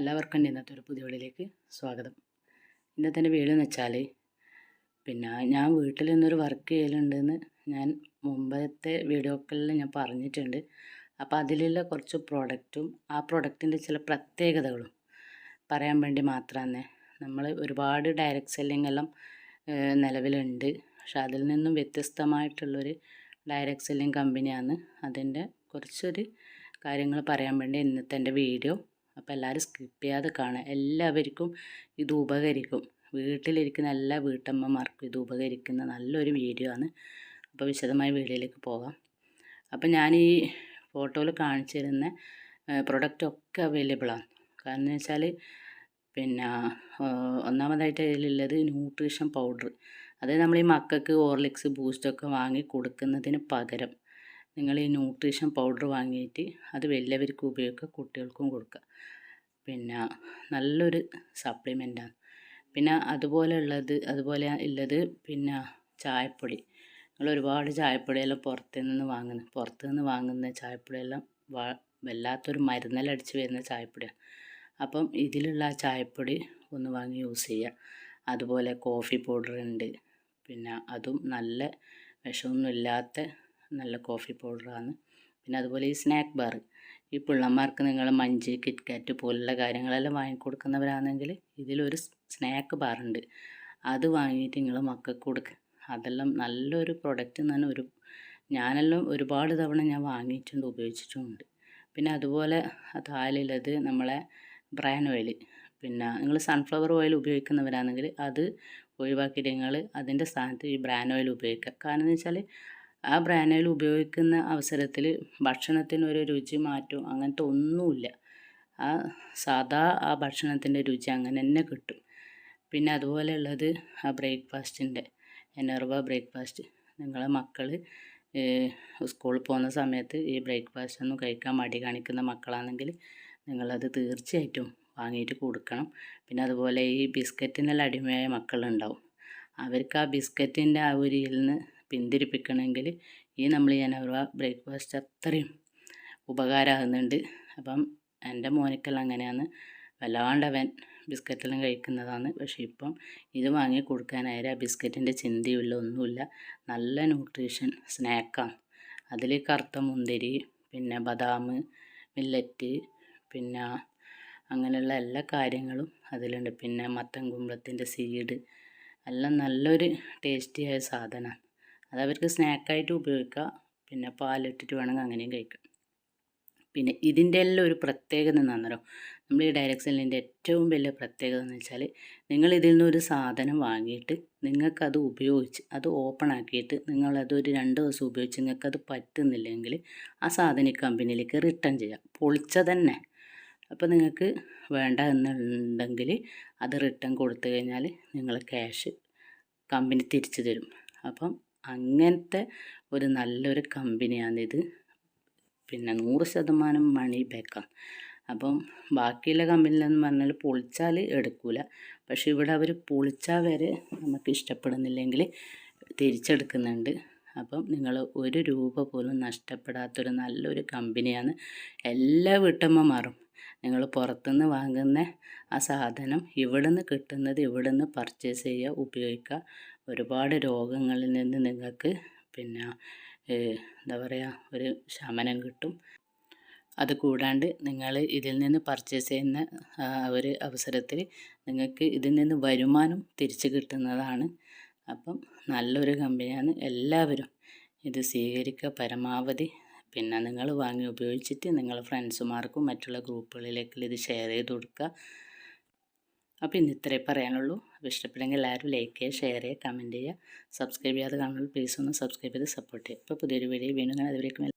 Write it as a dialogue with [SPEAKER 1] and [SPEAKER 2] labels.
[SPEAKER 1] എല്ലാവർക്കും ഇന്നത്തെ ഒരു പുതിയ വീടിലേക്ക് സ്വാഗതം. ഇന്നത്തെ എന്റെ എന്ന് വെച്ചാൽ പിന്നെ ഞാൻ വീട്ടിൽ നിന്നൊരു വർക്ക് ചെയ്യലുണ്ടെന്ന് ഞാൻ മുമ്പത്തെ വീഡിയോകളിൽ ഞാൻ പറഞ്ഞിട്ടുണ്ട്. അപ്പോൾ അതിലുള്ള കുറച്ച് പ്രോഡക്റ്റും ആ പ്രോഡക്റ്റിന്റെ ചില പ്രത്യേകതകളും പറയാൻ വേണ്ടി മാത്രമാണ്. നമ്മൾ ഒരുപാട് ഡയറക്റ്റ് സെല്ലിംഗ് എല്ലാം നിലവിലുണ്ട്. പക്ഷെ അതിൽ നിന്നും വ്യത്യസ്തമായിട്ടുള്ളൊരു ഡയറക്റ്റ് സെല്ലിംഗ് കമ്പനിയാണ് അതിന്റെ കുറച്ചൊരു കാര്യങ്ങൾ പറയാൻ വേണ്ടി ഇന്നത്തെ എന്റെ വീഡിയോ. അപ്പോൾ എല്ലാവരും സ്കിപ്പ് ചെയ്യാതെ കാണുക. എല്ലാവർക്കും ഇത് ഉപകരിക്കും. വീട്ടിലിരിക്കുന്ന എല്ലാ വീട്ടമ്മമാർക്കും ഇത് ഉപകരിക്കുന്ന നല്ലൊരു വീഡിയോ ആണ്. അപ്പോൾ വിശദമായ വീഡിയോയിലേക്ക് പോകാം. അപ്പോൾ ഞാൻ ഈ ഫോട്ടോയിൽ കാണിച്ചു തരുന്ന പ്രൊഡക്റ്റൊക്കെ അവൈലബിൾ ആണ്. കാരണം എന്ന് വെച്ചാൽ പിന്നെ ഒന്നാമതായിട്ട് അതിലുള്ളത് ന്യൂട്രീഷൻ പൗഡർ അതായത് നമ്മൾ ഈ മക്കൾക്ക് ഓർലിക്സ് ബൂസ്റ്റൊക്കെ വാങ്ങി കൊടുക്കുന്നതിന് പകരം നിങ്ങൾ ഈ ന്യൂട്രീഷൻ പൗഡർ വാങ്ങിയിട്ട് അത് വലിയവർക്കും ഉപയോഗിക്കുക കുട്ടികൾക്കും കൊടുക്കുക. പിന്നെ നല്ലൊരു സപ്ലിമെന്റാണ് പിന്നെ അതുപോലെ ഉള്ളത് അതുപോലെ ഉള്ളത് പിന്നെ ചായപ്പൊടി. നിങ്ങൾ ഒരുപാട് ചായപ്പൊടിയെല്ലാം പുറത്തു നിന്ന് വാങ്ങുന്നത് പുറത്തു നിന്ന് വാങ്ങുന്ന ചായപ്പൊടിയെല്ലാം വാ വല്ലാത്തൊരു മരുന്നെല്ലാം അടിച്ച് വരുന്ന ചായപ്പൊടിയാണ്. അപ്പം ഇതിലുള്ള ആ ചായപ്പൊടി ഒന്ന് വാങ്ങി യൂസ് ചെയ്യുക. അതുപോലെ കോഫി പൗഡർ ഉണ്ട്. പിന്നെ അതും നല്ല വിഷമൊന്നും ഇല്ലാത്ത നല്ല കോഫി പൗഡറാണ് പിന്നെ അതുപോലെ ഈ സ്നാക്ക് ബാർ ഈ പിള്ളമാർക്ക് നിങ്ങൾ മഞ്ച് കിറ്റ്കാറ്റ് പോലുള്ള കാര്യങ്ങളെല്ലാം വാങ്ങിക്കൊടുക്കുന്നവരാണെങ്കിൽ ഇതിലൊരു സ്നാക്ക് ബാർ ഉണ്ട്. അത് വാങ്ങിയിട്ട് നിങ്ങൾ മക്കൾക്ക് കൊടുക്കുക അതെല്ലാം നല്ലൊരു പ്രൊഡക്റ്റ് തന്നെ ഒരു ഞാനെല്ലാം ഒരുപാട് തവണ ഞാൻ വാങ്ങിയിട്ടുണ്ട് ഉപയോഗിച്ചിട്ടുമുണ്ട് പിന്നെ അതുപോലെ താലിലത് നമ്മളെ ബ്രാൻ ഓയിൽ പിന്നെ നിങ്ങൾ സൺഫ്ലവർ ഓയിൽ ഉപയോഗിക്കുന്നവരാണെങ്കിൽ അത് ഒഴിവാക്കിയിട്ട് നിങ്ങൾ അതിന്റെ സ്ഥാനത്ത് ഈ ബ്രാൻ ഓയിൽ ഉപയോഗിക്കുക. കാരണം എന്ന് വെച്ചാൽ ആ ബ്രാനയിൽ ഉപയോഗിക്കുന്ന അവസരത്തിൽ ഭക്ഷണത്തിനൊരു രുചി മാറ്റവും അങ്ങനത്തെ ഒന്നുമില്ല. ആ സാധാ ആ ഭക്ഷണത്തിന്റെ രുചി അങ്ങനെ തന്നെ കിട്ടും. പിന്നെ അതുപോലെ ഉള്ളത് ആ ബ്രേക്ക്ഫാസ്റ്റിന്റെ എനർവ ബ്രേക്ക്ഫാസ്റ്റ്. നിങ്ങളെ മക്കൾ സ്കൂളിൽ പോകുന്ന സമയത്ത് ഈ ബ്രേക്ക്ഫാസ്റ്റ് ഒന്നും കഴിക്കാൻ മടി കാണിക്കുന്ന മക്കളാണെങ്കിൽ നിങ്ങളത് തീർച്ചയായിട്ടും വാങ്ങിയിട്ട് കൊടുക്കണം. പിന്നെ അതുപോലെ ഈ ബിസ്ക്കറ്റിനെല്ലാം അടിമയായ മക്കളുണ്ടാവും. അവർക്ക് ആ ബിസ്ക്കറ്റിന്റെ ആ ഇതിൽ നിന്ന് പിന്തിരിപ്പിക്കണമെങ്കിൽ ഈ നമ്മൾ ഈ അനർവ ബ്രേക്ക്ഫാസ്റ്റ് അത്രയും ഉപകാരമാകുന്നുണ്ട്. അപ്പം എന്റെ മോനിക്കെല്ലാം അങ്ങനെയാണ്. വല്ലാണ്ട് അവൻ ബിസ്ക്കറ്റെല്ലാം കഴിക്കുന്നതാണ്. പക്ഷേ ഇപ്പം ഇത് വാങ്ങി കൊടുക്കാനായാലും ആ ബിസ്ക്കറ്റിന്റെ ചിന്തയുമില്ല ഒന്നുമില്ല. നല്ല ന്യൂട്രീഷൻ സ്നാക്കാണ്. അതിൽ കറുത്ത മുന്തിരി പിന്നെ ബദാം മില്ലറ്റ് പിന്നെ അങ്ങനെയുള്ള എല്ലാ കാര്യങ്ങളും അതിലുണ്ട്. പിന്നെ മത്തൻ കുമ്പളത്തിന്റെ സീഡ്. എല്ലാം നല്ലൊരു ടേസ്റ്റിയായ സാധനമാണ്. അത് അവർക്ക് സ്നാക്കായിട്ട് ഉപയോഗിക്കുക പിന്നെ പാലിട്ടിട്ട് വേണമെങ്കിൽ അങ്ങനെയും കഴിക്കാം പിന്നെ ഇതിന്റെ എല്ലാം ഒരു പ്രത്യേകത എന്താണെന്നല്ലോ നമ്മൾ ഈ ഡയറക്ട് സെല്ലിന്റെ ഏറ്റവും വലിയ പ്രത്യേകത എന്ന് വെച്ചാൽ നിങ്ങൾ ഇതിൽ നിന്നൊരു സാധനം വാങ്ങിയിട്ട് നിങ്ങൾക്കത് ഉപയോഗിച്ച് അത് ഓപ്പൺ ആക്കിയിട്ട് നിങ്ങളത് ഒരു രണ്ട് ദിവസം ഉപയോഗിച്ച് നിങ്ങൾക്കത് പറ്റുന്നില്ലെങ്കിൽ ആ സാധനം ഈ കമ്പനിയിലേക്ക് റിട്ടേൺ ചെയ്യാം. പൊളിച്ച തന്നെ അപ്പോൾ നിങ്ങൾക്ക് വേണ്ട എന്നുണ്ടെങ്കിൽ അത് റിട്ടേൺ കൊടുത്തു കഴിഞ്ഞാൽ നിങ്ങൾ ക്യാഷ് കമ്പനി തിരിച്ചു തരും. അപ്പം അങ്ങനത്തെ ഒരു നല്ലൊരു കമ്പനിയാണിത്. പിന്നെ നൂറ് ശതമാനം മണി ബാക്കാണ് അപ്പം ബാക്കിയുള്ള കമ്പനിയിലെന്ന് പറഞ്ഞാൽ പൊളിച്ചാൽ എടുക്കൂല. പക്ഷെ ഇവിടെ അവർ പൊളിച്ചാൽ വരെ നമുക്ക് ഇഷ്ടപ്പെടുന്നില്ലെങ്കിൽ തിരിച്ചെടുക്കുന്നുണ്ട്. അപ്പം നിങ്ങൾ ഒരു രൂപ പോലും നഷ്ടപ്പെടാത്തൊരു നല്ലൊരു കമ്പനിയാണ് എല്ലാ വീട്ടമ്മമാരും. നിങ്ങൾ പുറത്തുനിന്ന് വാങ്ങുന്ന ആ സാധനം ഇവിടുന്ന് കിട്ടുന്നത് ഇവിടുന്ന് പർച്ചേസ് ചെയ്യുക ഉപയോഗിക്കുക. ഒരുപാട് രോഗങ്ങളിൽ നിന്ന് നിങ്ങൾക്ക് പിന്നെ എന്താ പറയുക ഒരു ശമനം കിട്ടും. അത് കൂടാണ്ട് നിങ്ങൾ ഇതിൽ നിന്ന് പർച്ചേസ് ചെയ്യുന്ന ഒരു അവസരത്തിൽ നിങ്ങൾക്ക് ഇതിൽ നിന്ന് വരുമാനം തിരിച്ചു കിട്ടുന്നതാണ്. അപ്പം നല്ലൊരു കമ്പനിയാണ്. എല്ലാവരും ഇത് സ്വീകരിക്കുക. പരമാവധി പിന്നെ നിങ്ങൾ വാങ്ങി ഉപയോഗിച്ചിട്ട് നിങ്ങളുടെ ഫ്രണ്ട്സുമാർക്കും മറ്റുള്ള ഗ്രൂപ്പുകളിലേക്കും ഇത് ഷെയർ ചെയ്ത് കൊടുക്കുക. അപ്പോൾ ഇന്ന് ഇത്രേ പറയാനുള്ളൂ. അപ്പോൾ ഇഷ്ടപ്പെടുമെങ്കിൽ എല്ലാവരും ലൈക്ക് ചെയ്യുക ഷെയർ ചെയ്യുക കമന്റ് ചെയ്യുക. സബ്സ്ക്രൈബ് ചെയ്യാതെ കാണുമ്പോൾ പ്ലീസ് ഒന്ന് സബ്സ്ക്രൈബ് ചെയ്ത് സപ്പോർട്ട് ചെയ്യുക. അപ്പോൾ പുതിയൊരു വീഡിയോ വീണ്ടും കാണാം. അതുവരേക്കും